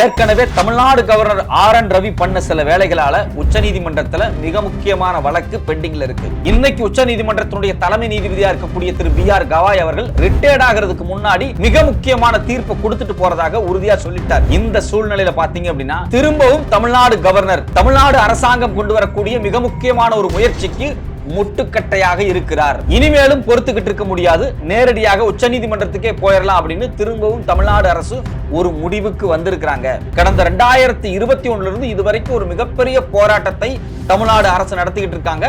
ஏற்கனவே Tamil Nadu governor R N Ravi பண்ண சில வேலைகளால உச்சநீதிமன்றத்துல மிக முக்கியமான வழக்கு பெண்டிங்ல இருக்கு. இன்னைக்கு உச்சநீதிமன்றத்தினுடைய தலைமை நீதிபதியா இருக்கக்கூடிய திரு பி ஆர் கவாய் அவர்கள் ரிட்டையர்ட் ஆகிறதுக்கு முன்னாடி மிக முக்கியமான தீர்ப்பு கொடுத்துட்டு போறதாக உறுதியா சொல்லிட்டார். இந்த சூழ்நிலையில பாத்தீங்க அப்படின்னா திரும்பவும் தமிழ்நாடு கவர்னர் தமிழ்நாடு அரசாங்கம் கொண்டு வரக்கூடிய மிக முக்கியமான ஒரு முயற்சிக்கு முட்டுக்கட்டையாக இருக்கிறார். இனிமேலும் பொறுத்துக்கிட்டு இருக்க முடியாது. நேரடியாக உச்சநீதிமன்றத்துக்கே போயிடலாம் அப்படின்னு திரும்பவும் தமிழ்நாடு அரசு ஒரு முடிவுக்கு வந்திருக்கிறாங்க. கடந்த ரெண்டாயிரத்தி இருபத்தி ஒண்ணுல இருந்து இதுவரைக்கும் ஒரு மிகப்பெரிய போராட்டத்தை தமிழ்நாடு அரசு நடத்திக்கிட்டு இருக்காங்க.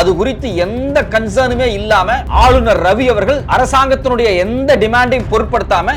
அது குறித்து எந்த கன்சர்னுமே இல்லாம ஆளுநர் ரவி அவர்கள் அரசாங்கத்தினுடைய எந்த டிமாண்டையும் பொருட்படுத்தாம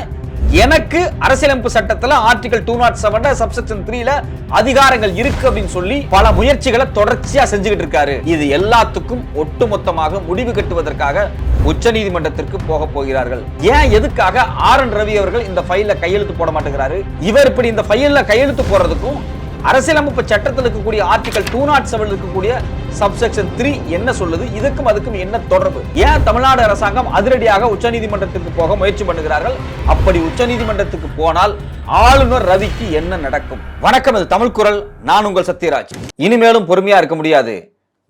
எனக்கு அரசியலமைப்பு சட்டத்துல article two nought seven subsection த்ரீல அதிகாரங்கள் இருக்கு அப்படின்னு சொல்லி பல முயற்சிகளை தொடர்ச்சியா செஞ்சுக்கிட்டு இருக்காரு. இது எல்லாத்துக்கும் ஒட்டுமொத்தமாக முடிவு கட்டுவதற்காக உச்ச நீதிமன்றத்திற்கு போக போகிறார்கள். ஏன் எதுக்காக ஆர் என் ரவி அவர்கள் இந்த ஃபைல்ல கையெழுத்து போட மாட்டேங்கிறாரு? இவர் இப்படி இந்த ஃபைல்ல கையெழுத்து போடுறதுக்கும் அரசியலமைப்பு சட்டத்தில் இருக்கக்கூடிய ஆர்டிகல் டூ நாட் செவன் இருக்கக்கூடிய சப்செக்ஷன் த்ரீ என்ன சொல்லுது? இதுக்கும் அதுக்கும் என்ன தொடர்பு? ஏன் தமிழ்நாடு அரசாங்கம் அதிரடியாக உச்சநீதிமன்றத்துக்கு போக முயற்சி பண்ணுகிறார்கள்? அப்படி உச்சநீதிமன்றத்துக்கு போனால் ஆளுநர் ரவிக்கு என்ன நடக்கும்? வணக்கம் இது தமிழ் குரல். நான் உங்கள் சத்யராஜ். இனிமேலும் பொறுமையா இருக்க முடியாது.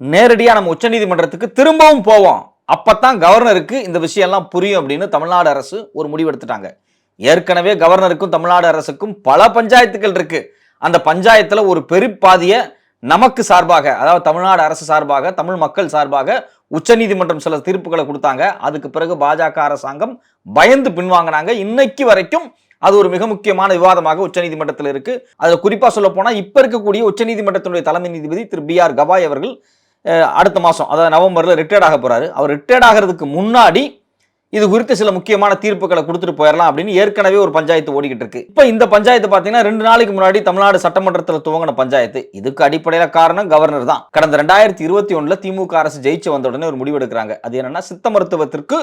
நேரடியா நம்ம உச்சநீதிமன்றத்துக்கு திரும்பவும் போவோம். அப்பத்தான் கவர்னருக்கு இந்த விஷயம் எல்லாம் புரியும் அப்படின்னு தமிழ்நாடு அரசு ஒரு முடிவு எடுத்துட்டாங்க. ஏற்கனவே கவர்னருக்கும் தமிழ்நாடு அரசுக்கும் பல பஞ்சாயத்துகள் இருக்கு. அந்த பஞ்சாயத்தில் ஒரு பெருப்பாதியை நமக்கு சார்பாக அதாவது தமிழ்நாடு அரசு சார்பாக தமிழ் மக்கள் சார்பாக உச்சநீதிமன்றம் சில தீர்ப்புகளை கொடுத்தாங்க. அதுக்கு பிறகு பாஜக அரசாங்கம் பயந்து பின்வாங்கினாங்க. இன்னைக்கு வரைக்கும் அது ஒரு மிக முக்கியமான விவாதமாக உச்சநீதிமன்றத்தில் இருக்கு. அதில் குறிப்பாக சொல்ல போனால் இப்போ இருக்கக்கூடிய உச்சநீதிமன்றத்தினுடைய தலைமை நீதிபதி திரு பி ஆர் கவாய் அவர்கள் அடுத்த மாதம் அதாவது நவம்பரில் ரிட்டையர்ட் ஆக போகிறாரு அவர் ரிட்டையர்ட் ஆகிறதுக்கு முன்னாடி இது குறித்து சில முக்கியமான தீர்ப்புகளை கொடுத்துட்டு போயிடலாம் அப்படின்னு ஏற்கனவே ஒரு பஞ்சாயத்து ஓடிக்கிட்டு இருக்கு. இப்போ இந்த பஞ்சாயத்து பார்த்தீங்கன்னா ரெண்டு நாளைக்கு முன்னாடி தமிழ்நாடு சட்டமன்றத்தில் துவங்கின பஞ்சாயத்து. இதுக்கு அடிப்படையில் காரணம் கவர்னர் தான். கடந்த ரெண்டாயிரத்தி இருபத்தி ஒன்றில் திமுக அரசு ஜெயிச்சு வந்த உடனே ஒரு முடிவு எடுக்கிறாங்க. அது என்னன்னா சித்த மருத்துவத்திற்கு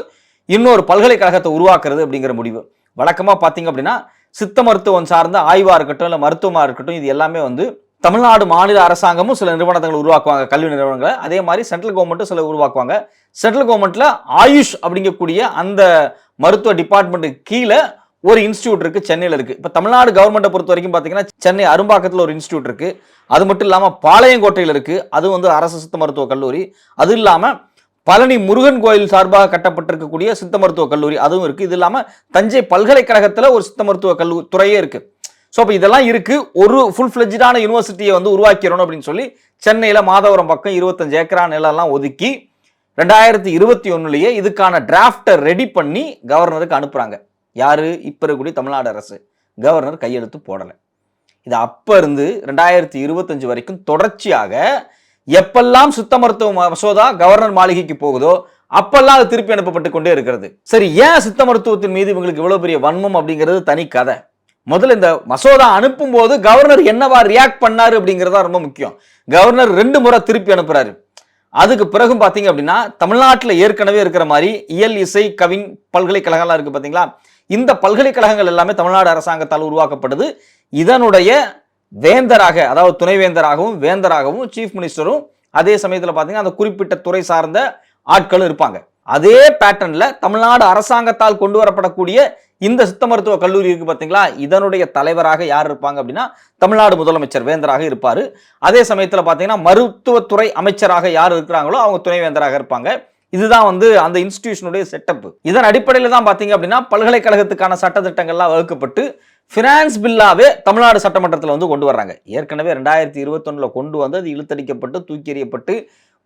இன்னொரு பல்கலைக்கழகத்தை உருவாக்குறது அப்படிங்கிற முடிவு. வழக்கமாக பார்த்தீங்க அப்படின்னா சித்த மருத்துவம் சார்ந்த ஆய்வாக இருக்கட்டும் இல்லை மருத்துவமாக இருக்கட்டும் இது எல்லாமே வந்து தமிழ்நாடு மாநில அரசாங்கமும் சில நிறுவனங்களை உருவாக்குவாங்க கல்வி நிறுவனங்களை. அதே மாதிரி சென்ட்ரல் கவர்மெண்ட்டும் சில உருவாக்குவாங்க. சென்ட்ரல் கவர்மெண்ட்டில் ஆயுஷ் அப்படிங்கக்கூடிய அந்த மருத்துவ டிபார்ட்மெண்ட்டுக்கு கீழே ஒரு இன்ஸ்டியூட் இருக்குது சென்னையில் இருக்குது இப்போ தமிழ்நாடு கவர்மெண்ட்டை பொறுத்த வரைக்கும் பார்த்தீங்கன்னா சென்னை அரும்பாக்கத்தில் ஒரு இன்ஸ்டியூட் இருக்குது அது மட்டும் இல்லாமல் பாளையங்கோட்டையில் இருக்குது அது வந்து அரசு சித்த மருத்துவக் கல்லூரி. அது இல்லாமல் பழனி முருகன் கோயில் சார்பாக கட்டப்பட்டிருக்கக்கூடிய சித்த மருத்துவக் கல்லூரி அதுவும் இருக்குது இது இல்லாமல் தஞ்சை பல்கலைக்கழகத்தில் ஒரு சித்த மருத்துவ கல்லூ துறையே இருக்குது ஸோ அப்போ இதெல்லாம் இருக்குது ஒரு ஃபுல் ஃப்ளெஜான யூனிவர்சிட்டியை வந்து உருவாக்கிறோம் அப்படின்னு சொல்லி சென்னையில் மாதவரம் பக்கம் இருபத்தஞ்சு ஏக்கரா நிலம்லாம் ஒதுக்கி ரெண்டாயிரத்தி இருபத்தி ஒன்றுலேயே இதுக்கான டிராஃப்டை ரெடி பண்ணி கவர்னருக்கு அனுப்புகிறாங்க யார்? இப்போ இருக்கக்கூடிய தமிழ்நாடு அரசு. கவர்னர் கையெழுத்து போடலை. இது அப்போ இருந்து ரெண்டாயிரத்தி இருபத்தஞ்சு வரைக்கும் தொடர்ச்சியாக எப்பெல்லாம் சுத்த மருத்துவ மசோதா கவர்னர் மாளிகைக்கு போகுதோ அப்பெல்லாம் அது திருப்பி அனுப்பப்பட்டு கொண்டே இருக்கிறது. சரி ஏன் சித்த மருத்துவத்தின் மீது இவங்களுக்கு இவ்வளோ பெரிய வன்மம் அப்படிங்கிறது தனி கதை. முதல்ல இந்த மசோதா அனுப்பும் போது கவர்னர் என்னவா ரியாக்ட் பண்ணாரு அப்படிங்கிறது தான் ரொம்ப முக்கியம். கவர்னர் ரெண்டு முறை திருப்பி அனுப்புறாரு. அதுக்கு பிறகும் பார்த்தீங்க அப்படின்னா தமிழ்நாட்டில் ஏற்கனவே இருக்கிற மாதிரி இயல் இசை கவின் பல்கலைக்கழகம்லாம் இருக்கு பார்த்தீங்களா? இந்த பல்கலைக்கழகங்கள் எல்லாமே தமிழ்நாடு அரசாங்கத்தால் உருவாக்கப்படுது இதனுடைய வேந்தராக அதாவது துணைவேந்தராகவும் வேந்தராகவும் சீஃப் மினிஸ்டரும் அதே சமயத்தில் பார்த்தீங்கன்னா அந்த குறிப்பிட்ட துறை சார்ந்த ஆட்களும் இருப்பாங்க. அதே பேட்டர்னில் தமிழ்நாடு அரசாங்கத்தால் கொண்டு வரப்படக்கூடிய இந்த சித்த மருத்துவ கல்லூரி இருக்கு பார்த்தீங்களா இதனுடைய தலைவராக யார் இருப்பாங்க அப்படின்னா தமிழ்நாடு முதலமைச்சர் வேந்தராக இருப்பார். அதே சமயத்தில் பார்த்தீங்கன்னா மருத்துவத்துறை அமைச்சராக யார் இருக்கிறாங்களோ அவங்க துணைவேந்தராக இருப்பாங்க. இதுதான் வந்து அந்த இன்ஸ்டிடியூஷனுடைய செட்டப் இதன் அடிப்படையில் தான் பார்த்தீங்க அப்படின்னா பல்கலைக்கழகத்துக்கான சட்டத்திட்டங்கள்லாம் வகுக்கப்பட்டு ஃபினான்ஸ் பில்லாவே தமிழ்நாடு சட்டமன்றத்தில் வந்து கொண்டு வர்றாங்க. ஏற்கனவே ரெண்டாயிரத்தி இருபத்தொன்னில் கொண்டு வந்து அது இழுத்தடிக்கப்பட்டு தூக்கி எறியப்பட்டு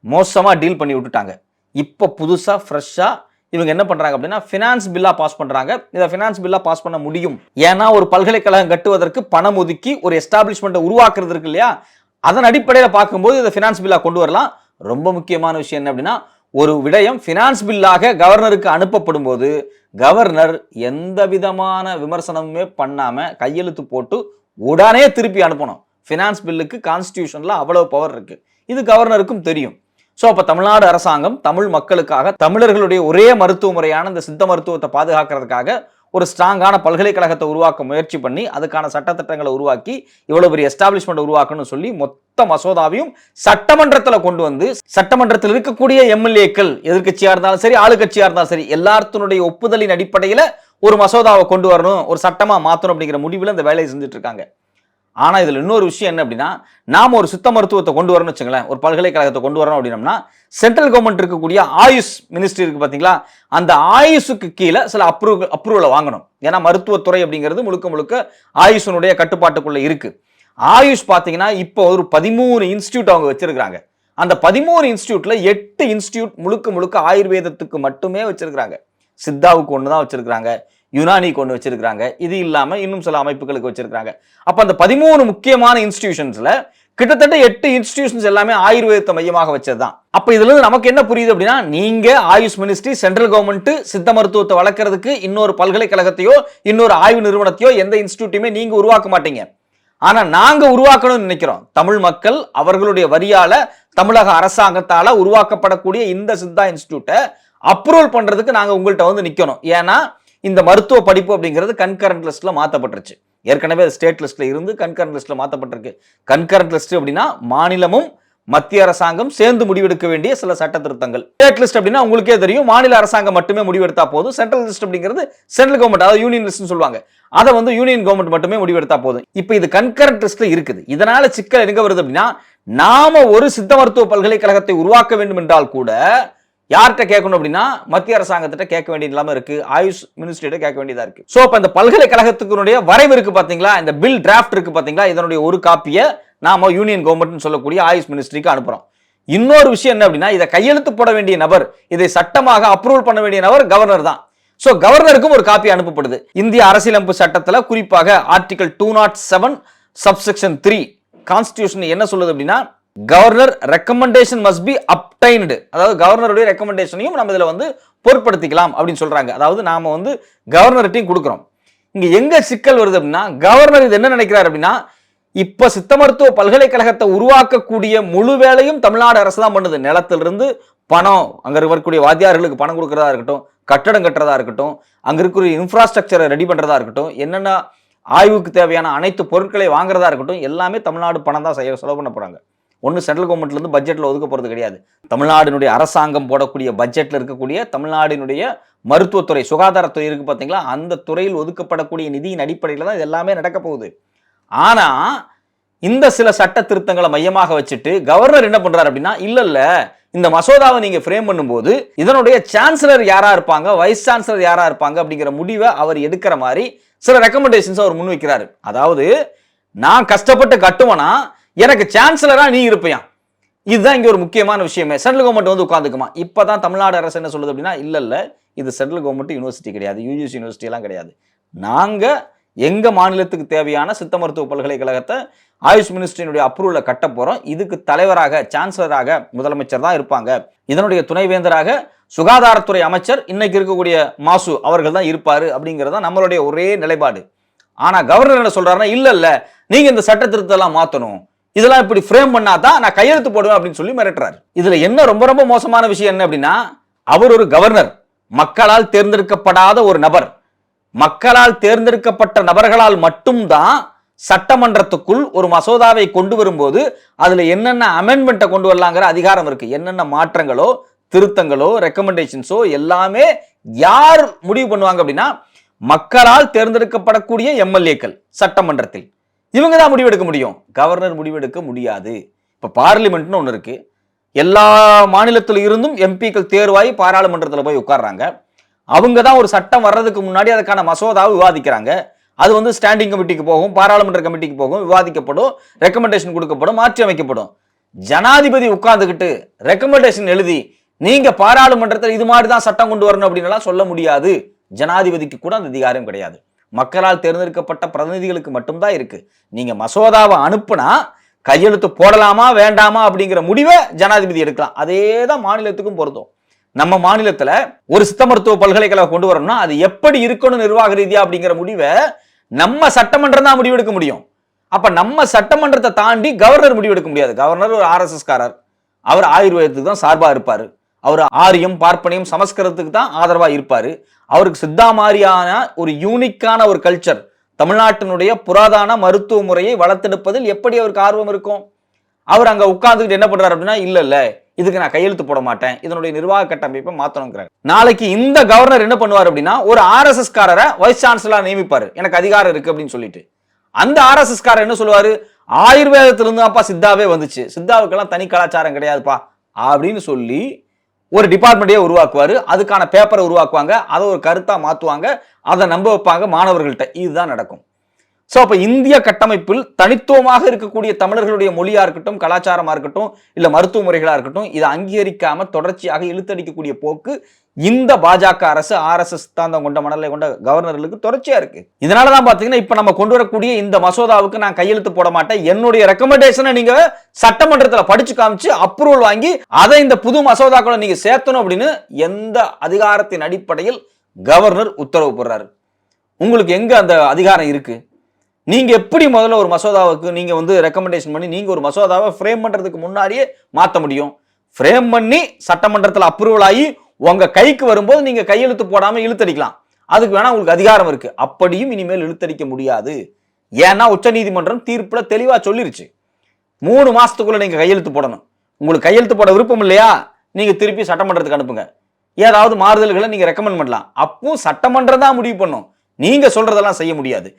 மோசமாக டீல் பண்ணி விட்டுட்டாங்க. இப்போ புதுசாக ஃப்ரெஷ்ஷாக இவங்க என்ன பண்றாங்க அப்படின்னா ஃபினான்ஸ் பில்லா பாஸ் பண்றாங்க. இதை ஃபினான்ஸ் பில்லா பாஸ் பண்ண முடியும். ஏன்னா ஒரு பல்கலைக்கழகம் கட்டுவதற்கு பணம் ஒதுக்கி ஒரு எஸ்டாப்ளிஷ்மெண்ட்டை உருவாக்குறது இருக்கு இல்லையா? அதன் அடிப்படையில் பார்க்கும்போது இதை ஃபினான்ஸ் பில்லா கொண்டு வரலாம். ரொம்ப முக்கியமான விஷயம் என்ன அப்படின்னா ஒரு விடயம் ஃபினான்ஸ் பில்லாக கவர்னருக்கு அனுப்பப்படும் போது கவர்னர் எந்த விதமான விமர்சனமுமே பண்ணாம கையெழுத்து போட்டு உடனே திருப்பி அனுப்பணும். ஃபினான்ஸ் பில்லுக்கு கான்ஸ்டியூஷனில் அவ்வளவு பவர் இருக்கு. இது கவர்னருக்கும் தெரியும். ஸோ அப்போ தமிழ்நாடு அரசாங்கம் தமிழ் மக்களுக்காக தமிழர்களுடைய ஒரே மருத்துவ முறையான இந்த சித்த மருத்துவத்தை பாதுகாக்கிறதுக்காக ஒரு ஸ்ட்ராங்கான பல்கலைக்கழகத்தை உருவாக்க முயற்சி பண்ணி அதுக்கான சட்டத்திட்டங்களை உருவாக்கி இவ்வளவு பெரிய எஸ்டாப்ளிஷ்மெண்ட் உருவாக்கணும்னு சொல்லி மொத்த மசோதாவையும் சட்டமன்றத்தில் கொண்டு வந்து சட்டமன்றத்தில் இருக்கக்கூடிய எம்எல்ஏக்கள் எதிர்கட்சியாக இருந்தாலும் சரி ஆளுக்கட்சியாக இருந்தாலும் சரி எல்லாத்தினுடைய ஒப்புதலின் அடிப்படையில் ஒரு மசோதாவை கொண்டு வரணும் ஒரு சட்டமாக மாற்றணும் அப்படிங்கிற முடிவில் இந்த வேலையை செஞ்சுட்டு இருக்காங்க. ஆனால் இதில் இன்னொரு விஷயம் என்ன அப்படின்னா நாம் ஒரு சித்த மருத்துவத்தை கொண்டு வரணும்னு வச்சுங்களேன் ஒரு பல்கலைக்கழகத்தை கொண்டு வரணும் அப்படின்னம்னா சென்ட்ரல் கவர்மெண்ட் இருக்கக்கூடிய ஆயுஷ் மினிஸ்ட்ரி இருக்கு பார்த்தீங்களா அந்த ஆயுஷுக்கு கீழே சில அப்ரூவல் அப்ரூவலை வாங்கணும். ஏன்னா மருத்துவத்துறை அப்படிங்கிறது முழுக்க முழுக்க ஆயுஷனுடைய கட்டுப்பாட்டுக்குள்ளே இருக்கு. ஆயுஷ் பார்த்தீங்கன்னா இப்போ ஒரு பதிமூணு இன்ஸ்டியூட் அவங்க வச்சிருக்கிறாங்க. அந்த பதிமூணு இன்ஸ்டியூட்ல எட்டு இன்ஸ்டியூட் முழுக்க முழுக்க ஆயுர்வேதத்துக்கு மட்டுமே வச்சிருக்கிறாங்க. சித்தாவுக்கு ஒன்று தான் வச்சிருக்கிறாங்க. யுனானி கொண்டு வச்சிருக்கிறாங்க. இது இல்லாமல் இன்னும் சில அமைப்புகளுக்கு வச்சிருக்கிறாங்க. அப்போ அந்த பதிமூணு முக்கியமான இன்ஸ்டிடியூஷன்ஸில் கிட்டத்தட்ட எட்டு இன்ஸ்டிடியூஷன்ஸ் எல்லாமே ஆயுர்வேதத்தை மையமாக வச்சதுதான். அப்போ இதுல இருந்து நமக்கு என்ன புரியுது அப்படின்னா நீங்க ஆயுஷ் மினிஸ்ட்ரி சென்ட்ரல் கவர்மெண்ட் சித்த மருத்துவத்தை வளர்க்கறதுக்கு இன்னொரு பல்கலைக்கழகத்தையோ இன்னொரு ஆய்வு நிறுவனத்தையோ எந்த இன்ஸ்டியூட்டையுமே நீங்க உருவாக்க மாட்டீங்க. ஆனா நாங்க உருவாக்கணும்னு நினைக்கிறோம். தமிழ் மக்கள் அவர்களுடைய வரியால தமிழக அரசாங்கத்தால உருவாக்கப்படக்கூடிய இந்த சித்தா இன்ஸ்டியூட்டை அப்ரூவல் பண்றதுக்கு நாங்க உங்கள்கிட்ட வந்து நிக்கணும். ஏன்னா இந்த மருத்துவ படிப்பு அப்படிங்கிறது கன்கரண்ட் லிஸ்ட்டில் மாற்றப்பட்டுருச்சு ஏற்கனவே அது ஸ்டேட் லிஸ்ட்டில் இருந்து கன்கரண்ட் லிஸ்ட்டில் மாற்றப்பட்டிருக்கு கன்கரண்ட் லிஸ்ட் அப்படின்னா மாநிலமும் மத்திய அரசாங்கம் சேர்ந்து முடிவெடுக்க வேண்டிய சில சட்ட திருத்தங்கள். ஸ்டேட் லிஸ்ட் அப்படின்னா உங்களுக்கே தெரியும் மாநில அரசாங்கம் மட்டுமே முடிவெடுத்தா போதும். சென்ட்ரல் லிஸ்ட் அப்படிங்கிறது சென்ட்ரல் கவர்மெண்ட் அதாவது யூனியன் லிஸ்ட்னு சொல்லுவாங்க. அதை வந்து யூனியன் கவர்மெண்ட் மட்டுமே முடிவெடுத்தா போதும். இப்போ இது கன்கரண்ட் லிஸ்ட்ல இருக்குது. இதனால சிக்கல் எங்க வருது அப்படின்னா நாம ஒரு சித்த மருத்துவ பல்கலைக்கழகத்தை உருவாக்க வேண்டும் என்றால் கூட யார்கிட்ட கேட்கணும் அப்படின்னா மத்திய அரசாங்கத்திட்ட கேட்க வேண்டிய இல்லாமல் இருக்கு. ஆயுஷ் மினிஸ்ட்ரியிட்ட கேட்க வேண்டியதா இருக்கு. ஸோ அப்ப இந்த பல்கலைக்கழகத்துக்குடைய வரைவு இருக்கு பாத்தீங்களா? இந்த பில் டிராஃப்ட் இருக்கு பாத்தீங்களா? இதனுடைய ஒரு காப்பியை நாம யூனியன் கவர்மெண்ட்னு சொல்லக்கூடிய ஆயுஷ் மினிஸ்ட்ரிக்கு அனுப்புறோம். இன்னொரு விஷயம் என்ன அப்படின்னா இதை கையெழுத்து போட வேண்டிய நபர் இதை சட்டமாக அப்ரூவல் பண்ண வேண்டிய நபர் கவர்னர் தான். ஸோ கவர்னருக்கும் ஒரு காப்பி அனுப்பப்படுது. இந்திய அரசியலமைப்பு சட்டத்தில் குறிப்பாக article two nought seven subsection three constitution என்ன சொல்லுது அப்படின்னா governor recommendation must be obtained அதாவது கவர்னருடைய ரெக்கமெண்டேஷனையும் நம்ம இதில் வந்து பொருட்படுத்திக்கலாம் அப்படின்னு சொல்கிறாங்க அதாவது நாம் வந்து கவர்னர்கிட்டையும் கொடுக்குறோம். இங்கே எங்கே சிக்கல் வருது அப்படின்னா கவர்னர் இது என்ன நினைக்கிறார் அப்படின்னா இப்ப சித்த மருத்துவ பல்கலைக்கழகத்தை உருவாக்கக்கூடிய முழு வேலையும் தமிழ்நாடு அரசு தான் பண்ணுது. நிலத்திலிருந்து பணம் அங்க இருக்கக்கூடிய வாத்தியார்களுக்கு பணம் கொடுக்கறதா இருக்கட்டும் கட்டடம் கட்டுறதா இருக்கட்டும் அங்க இருக்கிற இன்ஃப்ராஸ்ட்ரக்சரை ரெடி பண்றதா இருக்கட்டும் என்னென்ன ஆய்வுக்கு தேவையான அனைத்து பொருட்களை வாங்குறதா இருக்கட்டும் எல்லாமே தமிழ்நாடு பணம் தான் செய்ய செலவு பண்ண போறாங்க. ஒன்று சென்ட்ரல் கவர்மெண்ட்லேருந்து பட்ஜெட்டில் ஒதுக்க போகிறது கிடையாது. தமிழ்நாடினுடைய அரசாங்கம் போடக்கூடிய பட்ஜெட்டில் இருக்கக்கூடிய தமிழ்நாடினுடைய மருத்துவத்துறை சுகாதாரத்துறை இருக்குது பார்த்தீங்களா அந்த துறையில் ஒதுக்கப்படக்கூடிய நிதியின் அடிப்படையில் தான் இது எல்லாமே நடக்க போகுது. ஆனால் இந்த சில சட்ட திருத்தங்களை மையமாக வச்சுட்டு கவர்னர் என்ன பண்ணுறாரு அப்படின்னா இல்லை இல்லை இந்த மசோதாவை நீங்கள் ஃப்ரேம் பண்ணும்போது இதனுடைய சான்சலர் யாராக இருப்பாங்க வைஸ் சான்சலர் யாராக இருப்பாங்க அப்படிங்கிற முடிவை அவர் எடுக்கிற மாதிரி சில ரெக்கமெண்டேஷன்ஸ் அவர் முன் வைக்கிறாரு அதாவது நான் கஷ்டப்பட்டு கட்டுவனா எனக்கு சான்சலராக நீ இருப்பியா? இதுதான் இங்கே ஒரு முக்கியமான விஷயமே. சென்ட்ரல் கவர்மெண்ட் வந்து உட்காந்துக்குமா இப்போ தான் தமிழ்நாடு அரசு என்ன சொல்லுது அப்படின்னா இல்லை இல்லை இது சென்ட்ரல் கவர்மெண்ட் யூனிவர்சிட்டி கிடையாது யூஜிசி யூனிவர்சிட்டியெல்லாம் கிடையாது. நாங்கள் எங்கள் மாநிலத்துக்கு தேவையான சித்த மருத்துவ பல்கலைக்கழகத்தை ஆயுஷ் மினிஸ்ட்ரியினுடைய அப்ரூவலில் கட்ட போகிறோம் இதுக்கு தலைவராக சான்சலராக முதலமைச்சர் தான் இருப்பாங்க. இதனுடைய துணைவேந்தராக சுகாதாரத்துறை அமைச்சர் இன்னைக்கு இருக்கக்கூடிய மாசு அவர்கள் தான் இருப்பார் அப்படிங்கிறது தான் நம்மளுடைய ஒரே நிலைப்பாடு. ஆனால் கவர்னர் என்ன சொல்கிறாருன்னா இல்லை இல்லை நீங்கள் இந்த சட்ட திருத்தெல்லாம் மாற்றணும் இதெல்லாம் இப்படி ஃப்ரேம் பண்ணாதான் நான் கையெழுத்து போடுவேன் அப்படின்னு சொல்லி மிரட்டுறாரு. இதுல என்ன ரொம்ப ரொம்ப மோசமான விஷயம் என்ன அப்படின்னா அவர் ஒரு கவர்னர் மக்களால் தேர்ந்தெடுக்கப்படாத ஒரு நபர். மக்களால் தேர்ந்தெடுக்கப்பட்ட நபர்களால் மட்டும்தான் சட்டமன்றத்துக்குள் ஒரு மசோதாவை கொண்டு வரும்போது அதுல என்னென்ன அமெண்ட்மெண்ட்டை கொண்டு வரலாங்கிற அதிகாரம் இருக்கு. என்னென்ன மாற்றங்களோ திருத்தங்களோ ரெக்கமெண்டேஷன்ஸோ எல்லாமே யார் முடிவு பண்ணுவாங்க அப்படின்னா மக்களால் தேர்ந்தெடுக்கப்படக்கூடிய எம்எல்ஏக்கள் சட்டமன்றத்தில். இவங்க தான் முடிவெடுக்க முடியும். கவர்னர் முடிவெடுக்க முடியாது. இப்போ பார்லிமெண்ட்னு ஒன்று இருக்கு. எல்லா மாநிலத்தில் இருந்தும் எம்பிக்கள் தேர்வாகி பாராளுமன்றத்தில் போய் உட்கார்றாங்க. அவங்க தான் ஒரு சட்டம் வர்றதுக்கு முன்னாடி அதுக்கான மசோதாவை விவாதிக்கிறாங்க. அது வந்து ஸ்டாண்டிங் கமிட்டிக்கு போகும் பாராளுமன்ற கமிட்டிக்கு போகும் விவாதிக்கப்படும் ரெக்கமெண்டேஷன் கொடுக்கப்படும் மாற்றி அமைக்கப்படும். ஜனாதிபதி உட்கார்ந்துக்கிட்டு ரெக்கமெண்டேஷன் எழுதி நீங்க பாராளுமன்றத்தில் இது மாதிரி தான் சட்டம் கொண்டு வரணும் அப்படின்னு சொல்ல முடியாது. ஜனாதிபதிக்கு கூட அந்த அதிகாரம் கிடையாது. மக்களால் தேர்ந்தெடுக்கப்பட்ட பிரதிநிதிகளுக்கு மட்டும்தான் இருக்கு. நீங்க மசோதாவை அனுப்புனா கையெழுத்து போடலாமா வேண்டாமா அப்படிங்கிற முடிவை ஜனாதிபதி எடுக்கலாம். அதே தான் மாநிலத்துக்கும் பொருந்தும். நம்ம மாநிலத்தில் ஒரு சித்த மருத்துவ பல்கலைக்கழகம் கொண்டு வரணும்னா அது எப்படி இருக்கணும் நிர்வாக ரீதியா அப்படிங்கிற முடிவை நம்ம சட்டமன்றம் தான் முடிவெடுக்க முடியும். அப்போ நம்ம சட்டமன்றத்தை தாண்டி கவர்னர் முடிவெடுக்க முடியாது. கவர்னர் ஒரு ஆர்எஸ்எஸ்காரர் அவர் ஆயுர்வேதத்துக்கு தான் சார்பாக இருப்பார். அவர் ஆரியம் பார்ப்பனியம் சமஸ்கிருதத்துக்கு தான் ஆதரவாக இருப்பார். அவருக்கு சித்தா மாதிரியான ஒரு யூனிக்கான ஒரு கல்ச்சர் தமிழ்நாட்டினுடைய புராதான மருத்துவ முறையை வளர்த்தெடுப்பதில் எப்படி அவருக்கு ஆர்வம் இருக்கும்? அவர் அங்கே உட்காந்துக்கிட்டு என்ன பண்ணுறாரு அப்படின்னா இல்லை இல்லை இதுக்கு நான் கையெழுத்து போட மாட்டேன். இதனுடைய நிர்வாக கட்டமைப்பை மாற்றணுங்கிறார் நாளைக்கு இந்த கவர்னர் என்ன பண்ணுவார் அப்படின்னா ஒரு ஆர்எஸ்எஸ் காரரை வைஸ் சான்சலராக நியமிப்பார். எனக்கு அதிகாரம் இருக்கு அப்படின்னு சொல்லிட்டு. அந்த ஆர்எஸ்எஸ் காரர் என்ன சொல்லுவார்? ஆயுர்வேதத்திலிருந்து அப்பா சித்தாவே வந்துச்சு. சித்தாவுக்கெல்லாம் தனி கலாச்சாரம் கிடையாதுப்பா அப்படின்னு சொல்லி ஒரு டிபார்ட்மெண்ட்டே உருவாக்குவாரு. அதுக்கான பேப்பரை உருவாக்குவாங்க. அதை ஒரு கருத்தாக மாற்றுவாங்க அதை நம்ப வைப்பாங்க மாணவர்கள்ட்ட. இதுதான் நடக்கும். ஸோ அப்போ இந்திய கட்டமைப்பில் தனித்துவமாக இருக்கக்கூடிய தமிழர்களுடைய மொழியாக இருக்கட்டும் கலாச்சாரமாக இருக்கட்டும் இல்லை மருத்துவ முறைகளாக இருக்கட்டும் இதை அங்கீகரிக்காமல் தொடர்ச்சியாக இழுத்தடிக்கக்கூடிய போக்கு இந்த பாஜக அரசு ஆர்எஸ்எஸ் சித்தாந்தம் கொண்ட மணலை கொண்ட கவர்னர்களுக்கு தொடர்ச்சியா இருக்கு. இதனால தான் பாத்தீங்கன்னா இப்ப நம்ம கொண்டு வரக்கூடிய இந்த மசோதாவுக்கு நான் கையெழுத்து போட மாட்டேன். என்னுடைய ரெக்கமெண்டேஷனை நீங்க சட்டமன்றத்துல படிச்சு காமிச்சு அப்ரூவல் வாங்கி அதை இந்த புது மசோதாக்களை நீங்க சேர்த்தணும் அப்படின்னு எந்த அதிகாரத்தின் அடிப்படையில் கவர்னர் உத்தரவு போடுறாரு. உங்களுக்கு எங்க அந்த அதிகாரம் இருக்கு? நீங்க எப்படி முதல்ல ஒரு மசோதாவுக்கு நீங்க வந்து ரெக்கமெண்டேஷன் பண்ணி நீங்க ஒரு மசோதாவை ஃப்ரேம் பண்றதுக்கு முன்னாடியே மாத்த முடியும்? ஃப்ரேம் பண்ணி சட்டமன்றத்தில் அப்ரூவல் ஆகி உங்க கைக்கு வரும்போது நீங்க கையெழுத்து போடாம இழுத்தடிக்கலாம். அதுக்கு வேணா உங்களுக்கு அதிகாரம் இருக்கு. அப்படியும் இனிமேல் இழுத்தடிக்க முடியாது. ஏன்னா உச்சநீதிமன்றம் தீர்ப்புல தெளிவா சொல்லிருச்சு. மூணு மாசத்துக்குள்ள நீங்க கையெழுத்து போடணும். உங்களுக்கு கையெழுத்து போட விருப்பம் இல்லையா? நீங்க திருப்பி சட்டமன்றத்துக்கு அனுப்புங்க. ஏதாவது மாறுதல்களை நீங்க ரெக்கமெண்ட் பண்ணலாம். அப்போ சட்டமன்றம் தான் முடிவு பண்ணும். நீங்க சொல்றதெல்லாம் செய்ய முடியாது.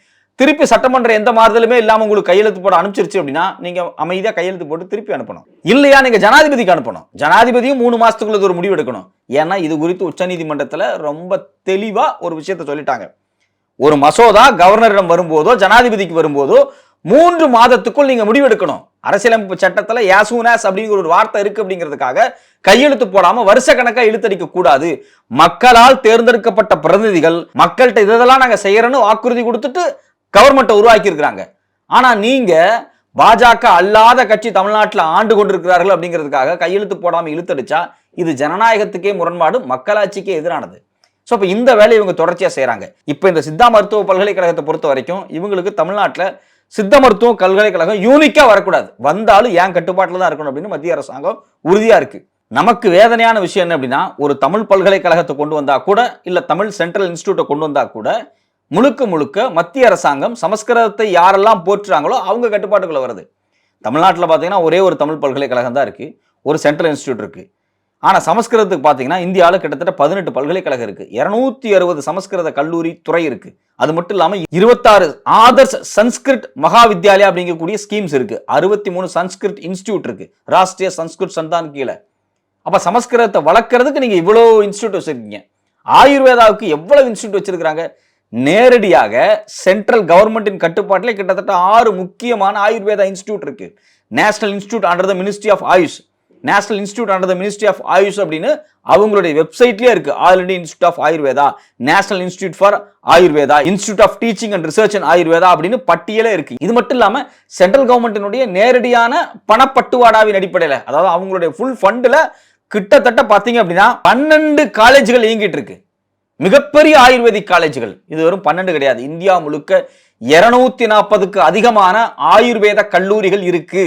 திருப்பி சட்டமன்றம் எந்த மாறுதலுமே இல்லாமல் உங்களுக்கு கையெழுத்து போட அனுப்பிச்சிருச்சு அப்படின்னா நீங்கள் அமைதியாக கையெழுத்து போட்டு திருப்பி அனுப்பணும். இல்லையா நீங்கள் ஜனாதிபதிக்கு அனுப்பணும். ஜனாதிபதியும் மூணு மாதத்துக்குள்ள ஒரு முடிவு எடுக்கணும். ஏன்னா இது குறித்து உச்சநீதிமன்றத்தில் ரொம்ப தெளிவாக ஒரு விஷயத்த சொல்லிட்டாங்க. ஒரு மசோதா கவர்னரிடம் வரும்போதோ ஜனாதிபதிக்கு வரும்போதோ மூன்று மாதத்துக்குள் நீங்கள் முடிவெடுக்கணும் அரசியலமைப்பு சட்டத்தில் யாசூனாஸ் அப்படிங்கிற ஒரு வார்த்தை இருக்கு அப்படிங்கிறதுக்காக கையெழுத்து போடாம வருஷ கணக்காக இழுத்தடிக்க கூடாது. மக்களால் தேர்ந்தெடுக்கப்பட்ட பிரதிநிதிகள் மக்கள்கிட்ட இதெல்லாம் நாங்கள் செய்யறோன்னு வாக்குறுதி கொடுத்துட்டு கவர்மெண்ட்டை உருவாக்கி இருக்கிறாங்க ஆனா நீங்க பாஜக அல்லாத கட்சி தமிழ்நாட்டில் ஆண்டு கொண்டிருக்கிறார்கள் அப்படிங்கிறதுக்காக கையெழுத்து போடாமல் இழுத்தடிச்சா இது ஜனநாயகத்துக்கே முரண்பாடு மக்களாட்சிக்கே எதிரானது. ஸோ இப்போ இந்த வேலையை இவங்க தொடர்ச்சியாக செய்கிறாங்க இப்போ இந்த சித்தா மருத்துவ பல்கலைக்கழகத்தை பொறுத்த வரைக்கும் இவங்களுக்கு தமிழ்நாட்டில் சித்த மருத்துவ பல்கலைக்கழகம் யூனிக்காக வரக்கூடாது. வந்தாலும் ஏன் கட்டுப்பாட்டில் தான் இருக்கணும் அப்படின்னு மத்திய அரசாங்கம் உறுதியாக இருக்குது நமக்கு வேதனையான விஷயம் என்ன அப்படின்னா ஒரு தமிழ் பல்கலைக்கழகத்தை கொண்டு வந்தால் கூட இல்லை தமிழ் சென்ட்ரல் இன்ஸ்டியூட்டை கொண்டு வந்தால் கூட முழுக்க முழுக்க மத்திய அரசாங்கம் சமஸ்கிருதத்தை யாரெல்லாம் போற்றுறாங்களோ அவங்க கட்டுப்பாட்டுக்குள்ள வருது. தமிழ்நாட்டில் பார்த்தீங்கன்னா ஒரே ஒரு தமிழ் பல்கலைக்கழகம் தான் இருக்குது ஒரு சென்ட்ரல் இன்ஸ்டியூட் இருக்குது ஆனால் சமஸ்கிருதத்துக்கு பார்த்தீங்கன்னா இந்தியாவில் கிட்டத்தட்ட பதினெட்டு பல்கலைக்கழகம் இருக்குது இரநூத்தி அறுபது சமஸ்கிருத கல்லூரி துறை இருக்குது அது மட்டும் இல்லாமல் இருபத்தாறு ஆதர்ஸ் சன்ஸ்கிருத் மகா வித்யாலயா அப்படிங்கக்கூடிய ஸ்கீம்ஸ் இருக்குது அறுபத்தி மூணு சன்ஸ்கிருத் இன்ஸ்டியூட் இருக்குது ராஷ்டிரிய சன்ஸ்கிருத் சந்தான் கீழே. அப்போ சமஸ்கிருதத்தை வளர்க்குறதுக்கு நீங்கள் இவ்வளோ இன்ஸ்டியூட் வச்சுருக்கீங்க. ஆயுர்வேதாவுக்கு எவ்வளவு இன்ஸ்டியூட் வச்சுருக்கிறாங்க? நேரடியாக சென்ட்ரல் கவர்மெண்டின் கட்டுப்பாட்டில் கிட்டத்தட்ட ஆறு முக்கியமான ஆயுர்வேதா இன்ஸ்டியூட் இருக்கு. National institute under the ministry of AYUSH national institute under the ministry of AYUSH அப்படின்னு அவங்களுடைய வெப்சைட்லேயே இருக்கு. All India institute of Ayurveda national institute for Ayurveda institute of teaching and research and Ayurveda அப்படின்னு பட்டியலே இருக்கு. இது மட்டும் இல்லாம சென்ட்ரல் கவர்மெண்ட்டினுடைய நேரடியான பணப்பட்டுவாடாவின் அடிப்படையில் அதாவது அவங்களுடைய ஃபுல் ஃபண்டில் கிட்டத்தட்ட பார்த்தீங்க அப்படின்னா பன்னெண்டு காலேஜ்கள் இயங்கிட்டு இருக்கு. மிகப்பெரிய ஆயுர்வேதிக் காலேஜ்கள். இது வெறும் பன்னெண்டு கிடையாது. இந்தியா முழுக்க இருநூத்தி நாற்பதுக்கு அதிகமான ஆயுர்வேத கல்லூரிகள் இருக்கு.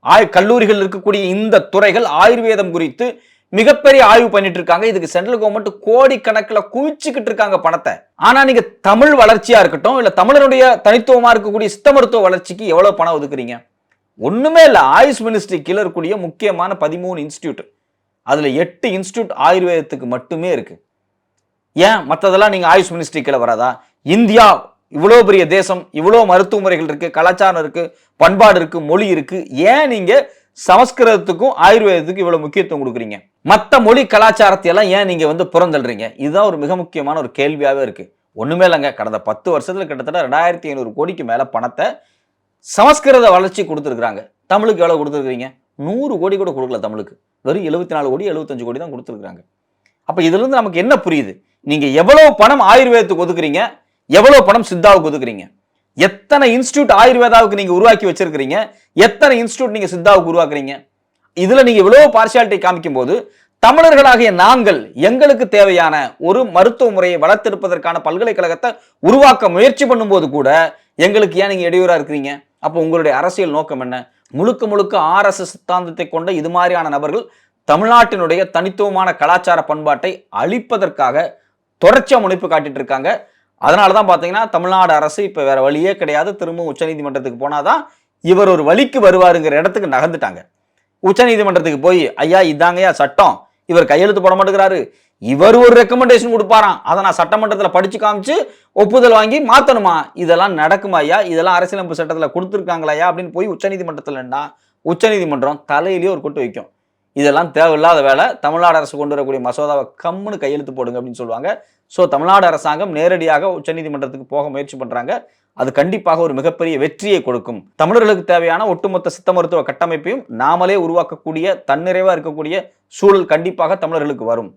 ஆய் கல்லூரிகள் இருக்கக்கூடிய இந்த துறைகள் ஆயுர்வேதம் குறித்து மிகப்பெரிய ஆய்வு பண்ணிட்டு இருக்காங்க. இதுக்கு சென்ட்ரல் கவர்மெண்ட் கோடிக்கணக்கில் குவிச்சுக்கிட்டு இருக்காங்க பணத்தை. ஆனா நீங்க தமிழ் வளர்ச்சியா இருக்கட்டும் இல்ல தமிழருடைய தனித்துவமா இருக்கக்கூடிய சித்த மருத்துவ வளர்ச்சிக்கு எவ்வளவு பணம் ஒதுக்குறீங்க? ஒண்ணுமே இல்லை. ஆயுஷ் மினிஸ்ட்ரி கீழே இருக்கக்கூடிய முக்கியமான பதிமூணு இன்ஸ்டியூட் அதுல எட்டு இன்ஸ்டியூட் ஆயுர்வேதத்துக்கு மட்டுமே இருக்கு. ஏன் மற்றதெல்லாம் நீங்கள் ஆயுஷ் மினிஸ்ட்ரி கீழே வராதா? இந்தியா இவ்வளோ பெரிய தேசம் இவ்வளோ மருத்துவ முறைகள் கலாச்சாரம் இருக்குது பண்பாடு இருக்குது மொழி இருக்குது ஏன் நீங்கள் சமஸ்கிருதத்துக்கும் ஆயுர்வேதத்துக்கும் இவ்வளோ முக்கியத்துவம் கொடுக்குறீங்க? மற்ற மொழி கலாச்சாரத்தை எல்லாம் ஏன் நீங்கள் வந்து புறந்தள்ளுறீங்க? இதுதான் ஒரு மிக முக்கியமான ஒரு கேள்வியாகவே இருக்குது ஒன்றுமே இல்லைங்க. கடந்த பத்து வருஷத்தில் கிட்டத்தட்ட ரெண்டாயிரத்தி ஐநூறு கோடிக்கு மேலே பணத்தை சமஸ்கிருத வளர்ச்சி கொடுத்துருக்குறாங்க. தமிழுக்கு எவ்வளோ கொடுத்துருக்குறீங்க? நூறு கோடி கூட கொடுக்கல தமிழுக்கு. வெறும் எழுபத்தி நாலு கோடி எழுபத்தஞ்சு கோடி தான் கொடுத்துருக்குறாங்க. அப்போ இதுலேருந்து நமக்கு என்ன புரியுது? நீங்க எவ்வளவு பணம் ஆயுர்வேதத்துக்கு ஒதுக்குறீங்க? எவ்வளவு பணம் சித்தாவுக்கு ஒதுக்குறீங்க? எத்தனை இன்ஸ்டியூட் ஆயுர்வேதாவுக்கு நீங்க உருவாக்கி வச்சிருக்கிறீங்க? எத்தனை இன்ஸ்டியூட் நீங்க சித்தாவுக்கு உருவாக்குறீங்க? இதுல நீங்க இவ்வளவு பார்சியாலிட்டி காமிக்கும் போது தமிழர்களாகிய நாங்கள் எங்களுக்கு தேவையான ஒரு மருத்துவ முறையை வளர்த்தெடுப்பதற்கான பல்கலைக்கழகத்தை உருவாக்க முயற்சி பண்ணும்போது கூட எங்களுக்கு ஏன் நீங்க இடையூறா இருக்கிறீங்க? அப்போ உங்களுடைய அரசியல் நோக்கம் என்ன? முழுக்க முழுக்க ஆர்எஸ்எஸ் சித்தாந்தத்தை கொண்ட இது மாதிரியான நபர்கள் தமிழ்நாட்டினுடைய தனித்துவமான கலாச்சார பண்பாட்டை அழிப்பதற்காக தொடர்ச்சியாக முனைப்பு காட்டிட்டு இருக்காங்க. அதனால தான் பார்த்தீங்கன்னா தமிழ்நாடு அரசு இப்போ வேற வழியே கிடையாது. திரும்பவும் உச்சநீதிமன்றத்துக்கு போனாதான் இவர் ஒரு வழிக்கு வருவாருங்கிற இடத்துக்கு நகர்ந்துட்டாங்க. உச்சநீதிமன்றத்துக்கு போய் ஐயா இதாங்கய்யா சட்டம். இவர் கையெழுத்து போட மாட்டேங்கிறாரு. இவர் ஒரு ரெக்கமெண்டேஷன் கொடுப்பாராம். அதை நான் சட்டமன்றத்தில் படிச்சு காமிச்சு ஒப்புதல் வாங்கி மாத்தணுமா? இதெல்லாம் நடக்குமா ஐயா? இதெல்லாம் அரசியலமைப்பு சட்டத்தில் கொடுத்துருக்காங்களா ஐயா? அப்படின்னு போய் உச்சநீதிமன்றத்தில்னா உச்சநீதிமன்றம் தலையிலேயே ஒரு கொட்டு வைக்கும். இதெல்லாம் தேவையில்லாத வேலை. தமிழ்நாடு அரசு கொண்டு வரக்கூடிய மசோதாவை கம்முன்னு கையெழுத்து போடுங்க அப்படின்னு சொல்லுவாங்க. ஸோ தமிழ்நாடு அரசாங்கம் நேரடியாக உச்சநீதிமன்றத்துக்கு போக முயற்சி பண்றாங்க. அது கண்டிப்பாக ஒரு மிகப்பெரிய வெற்றியை கொடுக்கும். தமிழர்களுக்கு தேவையான ஒட்டுமொத்த சித்த மருத்துவ கட்டமைப்பையும் நாமளே உருவாக்கக்கூடிய தன்னிறைவாக இருக்கக்கூடிய சூழல் கண்டிப்பாக தமிழர்களுக்கு வரும்.